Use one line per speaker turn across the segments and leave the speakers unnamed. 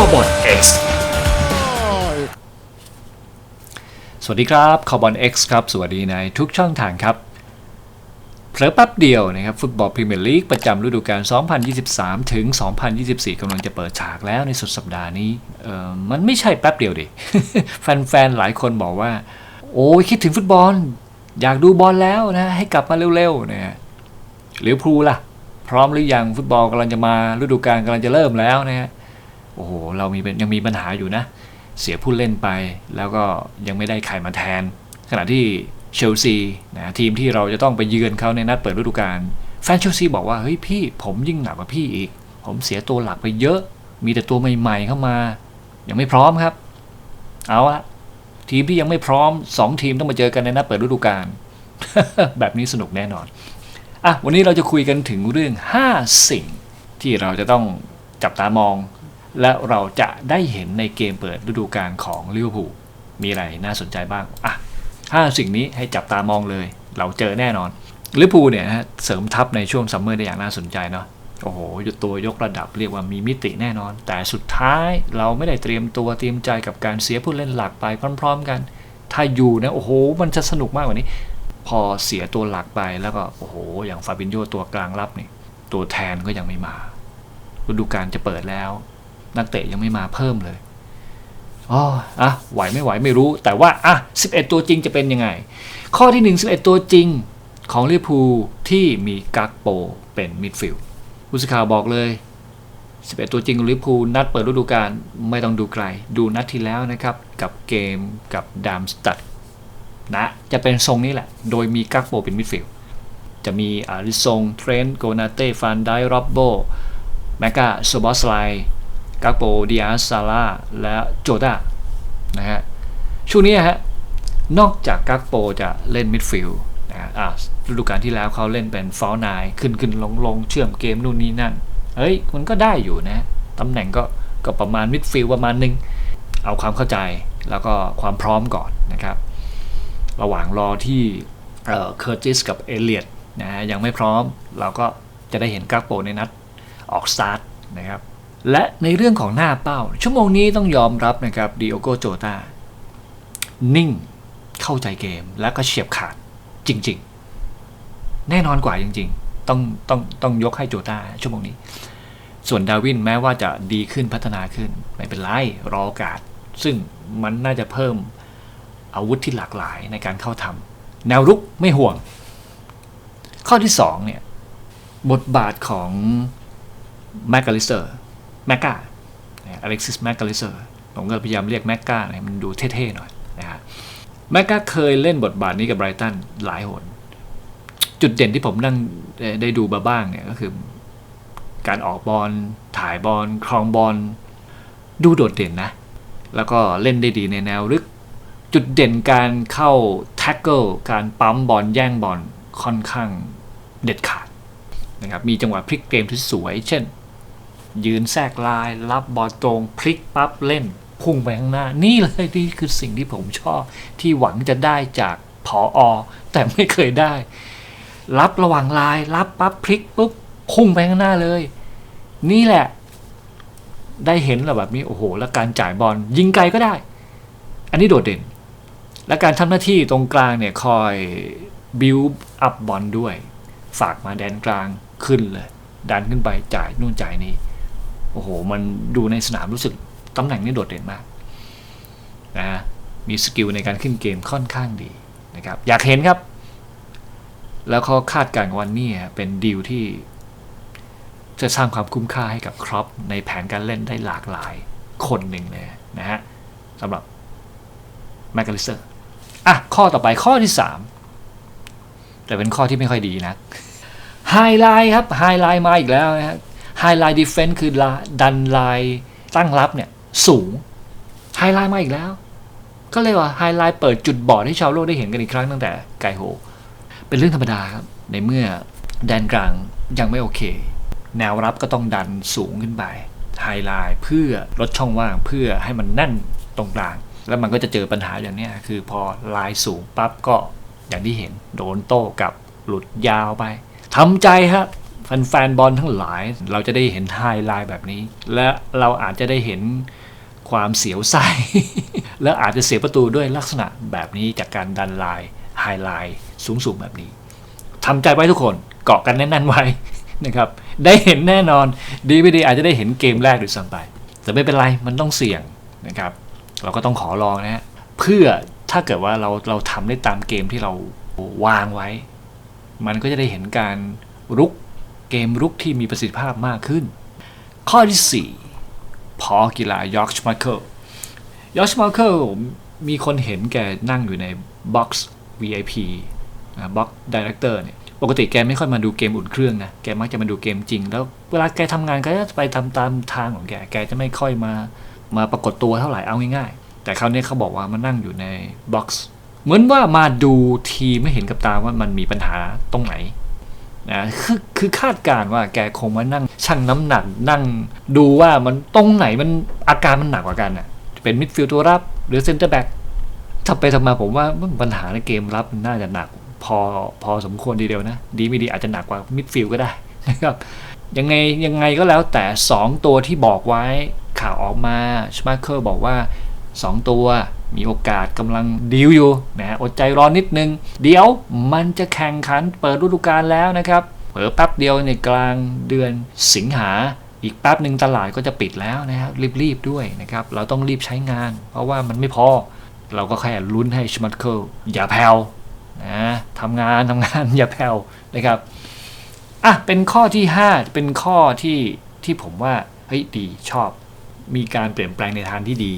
อบอล X สวัสดีครับคอบอล X ครับ สวัสดีในทุกช่องทางครับเผลอแป๊บเดียวนะครับ ฟุตบอลพรีเมียร์ลีกประจำฤดูกาล 2023 ถึง 2024กำลังจะเปิดฉากแล้วในสุดสัปดาห์นี้เออมันไม่ใช่แป๊บเดียวดิ แฟนๆ หลายคนบอกว่า โอ้ยคิดถึงฟุตบอล อยากดูบอลแล้วนะ ให้กลับมาเร็วๆนะฮะลิเวอร์พูลล่ะ พร้อมหรือยังฟุตบอลกำลังจะมาฤดูกาลกำลังจะเริ่มแล้วนะฮะ โอ้โห เรามียังมีปัญหาอยู่นะ เสียผู้เล่นไป แล้วก็ยังไม่ได้ใครมาแทน ขณะที่เชลซีนะทีมที่เราจะต้องไปเยือนเขาในนัดเปิดฤดูกาลแฟนเชลซีบอกว่าเฮ้ยพี่ผมยิ่งหนักกว่าพี่อีก ผมเสียตัวหลักไปเยอะ มีแต่ตัวใหม่ๆเข้ามา ยังไม่พร้อมครับ เอาละทีมที่ยังไม่พร้อม 2 ทีมต้องมาเจอกันในนัดเปิดฤดูกาลแบบนี้สนุกแน่นอนอะวันนี้เราจะคุยกันถึงเรื่อง 5 สิ่งที่เราจะต้องจับตามอง และเราจะได้เห็นในเกมเปิดฤดูกาลของลิเวอร์พูลมีอะไรน่าสนใจบ้างอะห้าสิ่งนี้ให้จับตามองเลย เราเจอแน่นอนลิเวอร์พูลเนี่ยฮะเสริมทัพในช่วงซัมเมอร์ได้อย่างน่าสนใจเนาะโอ้โหยตัวยกระดับเรียกว่ามีมิติแน่นอน แต่สุดท้ายเราไม่ได้เตรียมตัวเตรียมใจกับการเสียผู้เล่นหลักไปพร้อม ๆ กัน ถ้าอยู่นะโอ้โห มันจะสนุกมากกว่านี้ พอเสียตัวหลักไปแล้วก็โอ้โห อย่างฟาบินโยตัวกลางรับนี่ตัวแทนก็ยังไม่มาฤดูกาลจะเปิดแล้ว นักเตะยังไม่มาเพิ่มเลยอ๋ออะไหวไม่ไหวไม่รู้ แต่ว่าอะ11 ตัวจริงจะเป็นยังไง ข้อที่ 1 11 ตัวจริงของลิเวอร์พูลที่มีกักโปเป็นมิดฟิลด์ผู้สื่อข่าวบอกเลย 11 ตัวจริงของลิเวอร์พูลนัดเปิดฤดูกาลไม่ต้องดูไกล ดูนัดที่แล้วนะครับ กับเกมกับดามสตัดนะ จะเป็นทรงนี้แหละ โดยมีกักโปเป็นมิดฟิลด์จะมีอาริซงเทรนต์โกนาเต้ฟานไดร็อบโบแมกกาโซบอสไล กักโปดิอาซาร่าและโจดานะฮะช่วงนี้ฮะนอกจากกักโปจะเล่นมิดฟิลด์นะฮะฤดูกาลที่แล้วเขาเล่นเป็นฟอลนายขึ้นขึ้นลงลงเชื่อมเกมนู่นนี่นั่น เฮ้ย มันก็ได้อยู่นะ ตำแหน่งก็ก็ประมาณมิดฟิลด์ประมาณนึง เอาความเข้าใจแล้วก็ความพร้อมก่อนนะครับ ระหว่างรอที่เเคอร์ติสกับเอเลียดนะฮะยังไม่พร้อม เราก็จะได้เห็นกักโปในนัดออกสตาร์ทนะครับ และในเรื่องของหน้าเป้า ชั่วโมงนี้ต้องยอมรับนะครับดิโอโกโจตานิ่งเข้าใจเกมและก็เฉียบขาดจริง ๆ แน่นอนกว่าจริง ๆ ต้องต้องต้องยกให้โจตาชั่วโมงนี้ ส่วนดาวินแม้ว่าจะดีขึ้นพัฒนาขึ้น ไม่เป็นไรรอโอกาส ซึ่งมันน่าจะเพิ่มอาวุธที่หลากหลายในการเข้าทำแนวรุกไม่ห่วง ข้อที่2เนี่ยบทบาทของแมกกาลิสเซอร์ แมกกาอเล็กซิสแมกกาลิเซอร์ผมก็พยายามเรียกแมกกาให้มันดูเท่ๆหน่อยนะฮะแมกกาเคยเล่นบทบาทนี้กับไบรตันหลายหน จุดเด่นที่ผมนั่งได้ดูมาบ้างเนี่ยก็คือ การออกบอลถ่ายบอลครองบอลดูโดดเด่นนะ แล้วก็เล่นได้ดีในแนวลึก จุดเด่นการเข้าแท็กเกิลการปั๊มบอลแย่งบอลค่อนข้างเด็ดขาดนะครับมีจังหวะพลิกเกมที่สวย เช่น ยืนแทรกลาย รับบอลตรงพลิกปั๊บเล่น พุ่งไปข้างหน้า นี่เลยนี่คือสิ่งที่ผมชอบ ที่หวังจะได้จากผออแต่ไม่เคยได้ รับระหว่างลาย รับปั๊บพลิกปุ๊บพุ่งไปข้างหน้าเลย นี่แหละ ได้เห็นแบบนี้โอ้โห แล้วการจ่ายบอลยิงไกลก็ได้ อันนี้โดดเด่น และการทำหน้าที่ตรงกลางเนี่ยคอยบิวอัพบอลด้วย ฝากมาแดนกลางขึ้นเลย ดันขึ้นไปจ่ายนู่นจ่ายนี่ โอ้โห มันดูในสนามรู้สึกตำแหน่งนี้โดดเด่นมากนะมีสกิลในการขึ้นเกมค่อนข้างดีนะครับอยากเห็นครับ แล้วเขาคาดการณ์วันนี้เป็นดีลที่ จะสร้างความคุ้มค่าให้กับครอปในแผนการเล่นได้หลากหลายคนหนึ่งเลยนะฮะสำหรับแมกกาลิเซอร์อะ ข้อต่อไปข้อที่ 3 แต่เป็นข้อที่ไม่ค่อยดีนะไฮไลท์ครับไฮไลท์มาอีกแล้วนะฮะ ไฮไลท์ดิเฟนซ์คือดันไลน์ตั้งรับเนี่ยสูงไฮไลท์มาอีกแล้ว ก็เลยว่าไฮไลท์เปิดจุดบอดให้ชาวโลกได้เห็นกันอีกครั้งตั้งแต่ไกโฮ เป็นเรื่องธรรมดาครับ ในเมื่อแดนกลางยังไม่โอเค แนวรับก็ต้องดันสูงขึ้นไปไฮไลท์เพื่อลดช่องว่างเพื่อให้มันแน่นตรงกลาง แล้วมันก็จะเจอปัญหาอย่างนี้คือพอลายสูงปั๊บก็อย่างที่เห็นโดนโต้กับหลุดยาวไปทำใจครับ แฟนบอลทั้งหลาย เราจะได้เห็นไฮไลท์แบบนี้ และเราอาจจะได้เห็นความเสียวไส้และอาจจะเสียประตูด้วยลักษณะแบบนี้จากการดันไลน์ไฮไลท์สูงๆแบบนี้ทำใจไว้ทุกคนเกาะกันแน่นๆไว้นะครับได้เห็นแน่นอนดีไม่ดีอาจจะได้เห็นเกมแรกหรือซ้ำไป แต่ไม่เป็นไรมันต้องเสี่ยงนะครับ เราก็ต้องขอลองนะฮะเพื่อถ้าเกิดว่าเราเราทำได้ตามเกมที่เราวางไว้ มันก็จะได้เห็นการรุก เกมรุกที่มีประสิทธิภาพมากขึ้น ข้อที่ 4 พอกีฬายอร์กชมาเคิลยอร์กชมาเคิลมีคนเห็นแกนั่งอยู่ในบ็อกซ์ VIP บ็อกซ์ดีเรคเตอร์เนี่ยปกติแกไม่ค่อยมาดูเกมอุ่นเครื่องนะ แกมักจะมาดูเกมจริง แล้วเวลาแกทำงานก็จะไปทำตามทางของแก แกจะไม่ค่อยมา มาปรากฏตัวเท่าไหร่ เอาง่ายๆ แต่คราวนี้เขาบอกว่ามานั่งอยู่ในบ็อกซ์ เหมือนว่ามาดูทีไม่เห็นกับตาว่ามันมีปัญหาตรงไหน นะคือคือคาดการ์ว่าแกคงมานั่งชั่งน้ำหนักนั่งดูว่ามันตรงไหนมันอาการมันหนักกว่ากันอะจะเป็นมิดฟิลด์ตัวรับหรือเซนเตอร์แบ็กถ้าไปทำมาผมว่าปัญหาในเกมรับนน่าจะหนักพอพอสมควรทีเดียวนะ ดีไม่ดีอาจจะหนักกว่ามิดฟิลด์ก็ได้นะครับยังไงยังไงก็แล้วแต่ 2 ตัวที่บอกไว้ข่าวออกมาชมาเคิลบอกว่า 2 ตัว มีโอกาสกำลังดีลอยู่นะอดใจรอนิดนึง เดี๋ยวมันจะแข่งขันเปิดฤดูกาลแล้วนะครับเปิดแป๊บเดียวในกลางเดือนสิงหาอีกแป๊บหนึ่งตลาดก็จะปิดแล้วนะครับรีบๆด้วยนะครับเราต้องรีบใช้งาน เพราะว่ามันไม่พอ เราก็แค่ลุ้นให้ชมัตเคิลอย่าแผ่วนะทำงานทำงานอย่าแผ่วนะครับอะเป็นข้อที่ 5 เป็นข้อที่ที่ผมว่าเฮ้ยดีชอบ มีการเปลี่ยนแปลงในทางที่ดี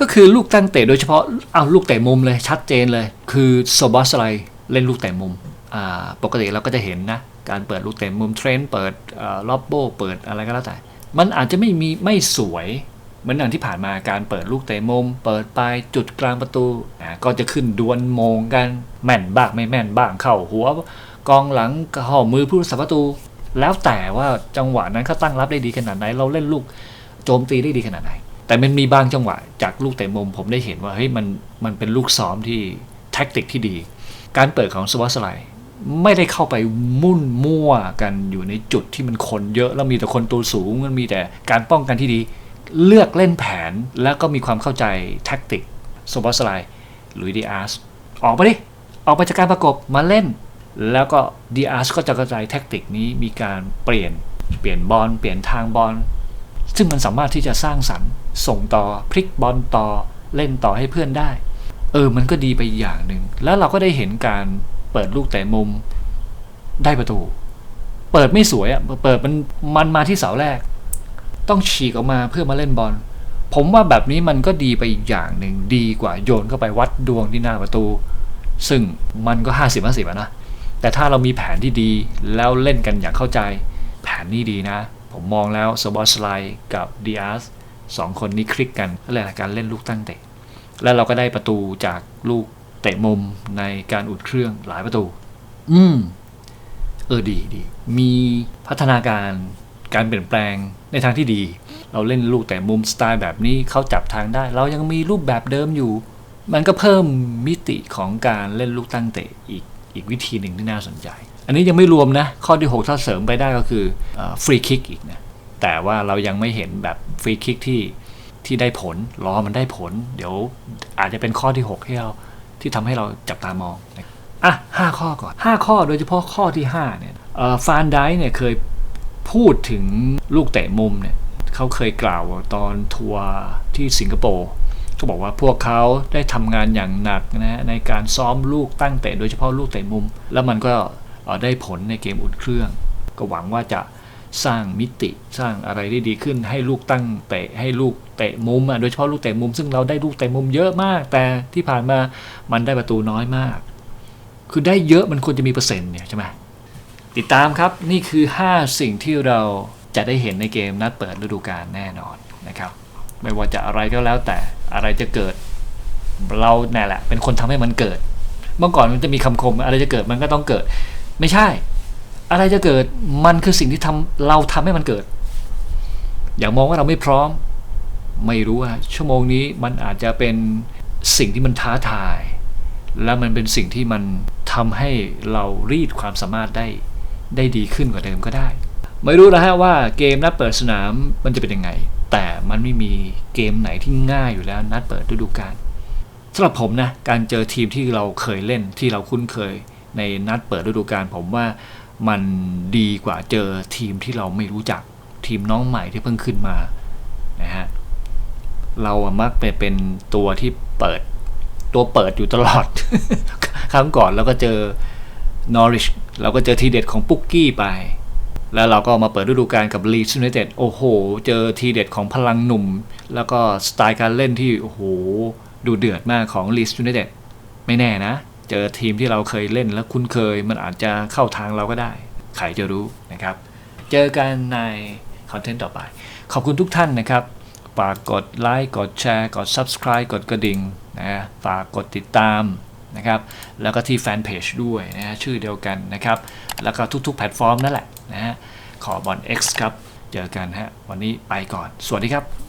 ก็คือลูกตั้งเตะโดยเฉพาะเอาลูกเตะมุมเลยชัดเจนเลย คือโซบอสไลเล่นลูกเตะมุมปกติเราก็จะเห็นนะ การเปิดลูกเตะมุมเทรนเปิดล็อบโบเปิดอะไรก็แล้วแต่ มันอาจจะไม่มีไม่สวยเหมือนอย่างที่ผ่านมาการเปิดลูกเตะมุม เปิดปลายจุดกลางประตูนะก็จะขึ้นดวลโมงกันแม่นบ้างไม่แม่นบ้างเข้าหัวกองหลังเข้ามือผู้รักษาประตู แล้วแต่ว่าจังหวะนั้นเขาตั้งรับได้ดีขนาดไหน เราเล่นลูกโจมตีได้ดีขนาดไหน แต่มันมีบางจังหวะ จากลูกเตะมุมผมได้เห็นว่าเฮ้ยมันมันเป็นลูกซ้อมที่แท็กติกที่ดี การเปิดของสวัสไลไม่ได้เข้าไปมุ่นมั่วกันอยู่ในจุดที่มันคนเยอะแล้วมีแต่คนตัวสูงมันมีแต่การป้องกันที่ดี เลือกเล่นแผนแล้วก็มีความเข้าใจแท็กติกสวัสไลหรือดีอาร์สออกไปดิ ออกไปจากการประกบมาเล่น แล้วก็ดีอาร์สก็จะกระจายแท็กติกนี้มีการเปลี่ยนเปลี่ยนบอลเปลี่ยนทางบอลซึ่งมันสามารถที่จะสร้างสรรค์ ส่งต่อพลิกบอลต่อเล่นต่อให้เพื่อนได้ เออมันก็ดีไปอย่างหนึ่ง แล้วเราก็ได้เห็นการเปิดลูกแต่มุมได้ประตู เปิดไม่สวยอะ่ะเปิดมันมันมาที่เสาแรก ต้องฉีกออกมาเพื่อมาเล่นบอล ผมว่าแบบนี้มันก็ดีไปอีกอย่างหนึ่งดีกว่าโยนเข้าไปวัดดวงที่หน้าประตู ซึ่งมันก็ 50 50อะนะแต่ถ้าเรามีแผนที่ดีแล้วเล่นกันอย่างเข้าใจ แผนนี้ดีนะ ผมมองแล้วสบอสไลกับดีอาร์ สสองคนนี้คลิกกันเรื่องการเล่นลูกตั้งเตะ แล้วเราก็ได้ประตูจากลูกเตะมุมในการอุดเครื่องหลายประตู อืม เออดีดี มีพัฒนาการการเปลี่ยนแปลงในทางที่ดี เราเล่นลูกแต่มุมสไตล์แบบนี้เขาจับทางได้ เรายังมีรูปแบบเดิมอยู่ มันก็เพิ่มมิติของการเล่นลูกตั้งเตะอีกอีกวิธีหนึ่งที่น่าสนใจ อันนี้ยังไม่รวมนะ ข้อที่ 6 ถ้าเสริมไปได้ก็คือฟรีคิกอีกนะ แต่ว่าเรายังไม่เห็นแบบฟรีคิกที่ที่ได้ผลรอมันได้ผล เดี๋ยวอาจจะเป็นข้อที่ 6 ที่เราที่ทำให้เราจับตามองอะห้าข้อก่อน 5 ข้อโดยเฉพาะข้อที่ 5 เนี่ยฟานไดเนี่ยเคยพูดถึงลูกเตะมุมเนี่ยเขาเคยกล่าวตอนทัวร์ที่สิงคโปร์ก็บอกว่าพวกเขาได้ทำงานอย่างหนักนะในการซ้อมลูกตั้งเตะโดยเฉพาะลูกเตะมุม แล้วมันก็ได้ผลในเกมอุ่นเครื่อง ก็หวังว่าจะ สร้างมิติสร้างอะไรได้ดีขึ้น ให้ลูกตั้งเตะให้ลูกเตะมุมอะโดยเฉพาะลูกเตะมุม ซึ่งเราได้ลูกเตะมุมเยอะมาก แต่ที่ผ่านมามันได้ประตูน้อยมาก คือได้เยอะมันควรจะมีเปอร์เซ็นต์เนี่ยใช่ไหมติดตามครับนี่คือ 5 สิ่งที่เราจะได้เห็นในเกมนัดเปิดฤดูกาลแน่นอนนะครับ ไม่ว่าจะอะไรก็แล้วแต่อะไรจะเกิด เราแน่แหละ เป็นคนทำให้มันเกิด เมื่อก่อนมันจะมีคำคมอะไรจะเกิดมันก็ต้องเกิด ไม่ใช่ อะไรจะเกิดมันคือสิ่งที่ทำเราทำให้มันเกิด อย่ามองว่าเราไม่พร้อม ไม่รู้ว่าชั่วโมงนี้มันอาจจะเป็นสิ่งที่มันท้าทาย และมันเป็นสิ่งที่มันทำให้เรารีดความสามารถได้ได้ดีขึ้นกว่าเดิมก็ได้ ไม่รู้แล้วฮะว่าเกมนัดเปิดสนามมันจะเป็นยังไง แต่มันไม่มีเกมไหนที่ง่ายอยู่แล้วนัดเปิดฤดูกาลสำหรับผมนะการเจอทีมที่เราเคยเล่นที่เราคุ้นเคยในนัดเปิดฤดูกาลผมว่า มันดีกว่าเจอทีมที่เราไม่รู้จักทีมน้องใหม่ที่เพิ่งขึ้นมานะฮะเราอะมักไปเป็นตัวที่เปิดตัวเปิดอยู่ตลอด ครั้งก่อนเราก็เจอนอริชเราก็เจอทีเด็ดของปุกกี้ไป แล้วเราก็มาเปิดฤดูกาลกับ Leeds United โอ้โห เจอทีเด็ดของพลังหนุ่ม แล้วก็สไตล์การเล่นที่ โอ้โห ดูเดือดมากของ Leeds United ไม่แน่นะ เจอทีมที่เราเคยเล่นและคุ้นเคย มันอาจจะเข้าทางเราก็ได้ ใครจะรู้นะครับ เจอกันในคอนเทนต์ต่อไป ขอบคุณทุกท่านนะครับ ฝากกดไลค์ กดแชร์ กด Subscribe กดกระดิ่งนะฝากกดติดตามนะครับ แล้วก็ที่แฟนเพจด้วยนะฮะชื่อเดียวกันนะครับ แล้วก็ทุกๆ แพลตฟอร์มนั่นแหละนะฮะ ขอบอล X ครับ เจอกันฮะ วันนี้ไปก่อน สวัสดีครับ